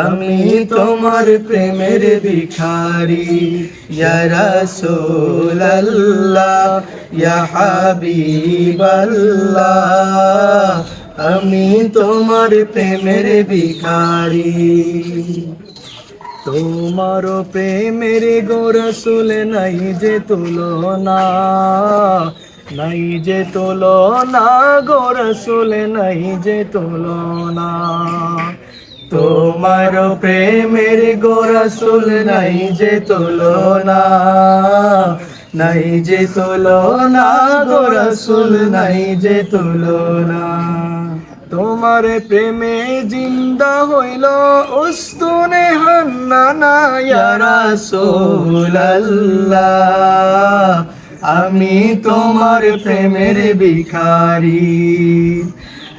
আমি তোমার প্রেমের ভিখারি, ইয়া রাসূলুল্লাহ, ইয়া আমি তোমার প্রেমের ভিখারি। তোমার প্রেমের গোরসুল নাই যে তুলনা, নাই যে তুলনা গোরসুল নাই যে তুলনা। তোমার প্রেমের গোরসুল নাই যে তুলনা, নাই যে তুলনা গোরসুল নাই যে তুলনা। তোমার প্রেমে জিন্দা হইল উস্তুনে হান্নানা ইয়া রাসূলুল্লাহ। আমি তোমার প্রেমের ভিখারি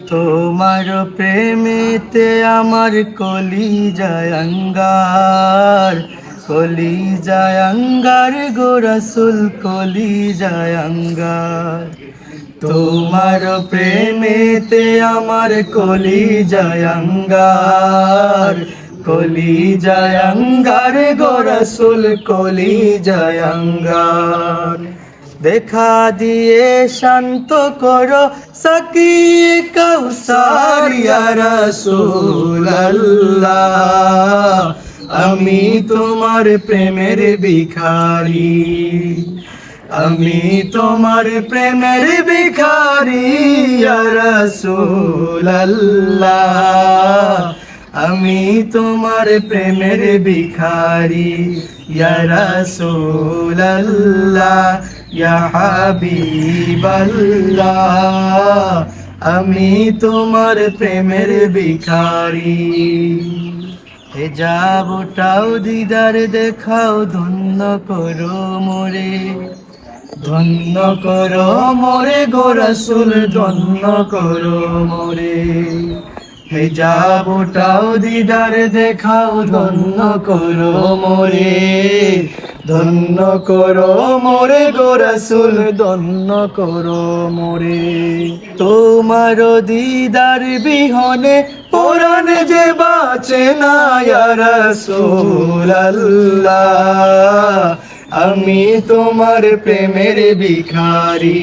তোমার প্রেমেতে আমার কলি যায় অঙ্গার কলি যায় অঙ্গার গোরসুল কলি যায় অঙ্গার। তোমার প্রেমেতে আমার কলি যায় অঙ্গার কলি যায় অঙ্গার গোরসুল কলি যায় অঙ্গার। দেখা দিয়ে শান্ত করো, সকি কৌসার ইয়া রাসূলুল্লাহ। আমি তোমার প্রেমের ভিখারি, আমি তোমার প্রেমের ভিখারি রাসূলুল্লাহ। আমি তোমার প্রেমের ভিখারি, ইয়া রাসূলুল্লাহ আমি তোমার প্রেমের ভিখারি। হে যাবটাও দিদার দেখাও, ধন্য করো মোরে। ধন্য করো মোরে গোরসুল ধন্য করো মোরে। হে যাবটাও দিদার দেখাও, ধন্য করো মোরে। ধন্য করো মোরে গোরসুল ধন্য করো মোরে। তোমার দিদার বিহনে পুরাণ যে বাঁচে না রাসূলুল্লাহ। আমি তোমার প্রেমের ভিখারি।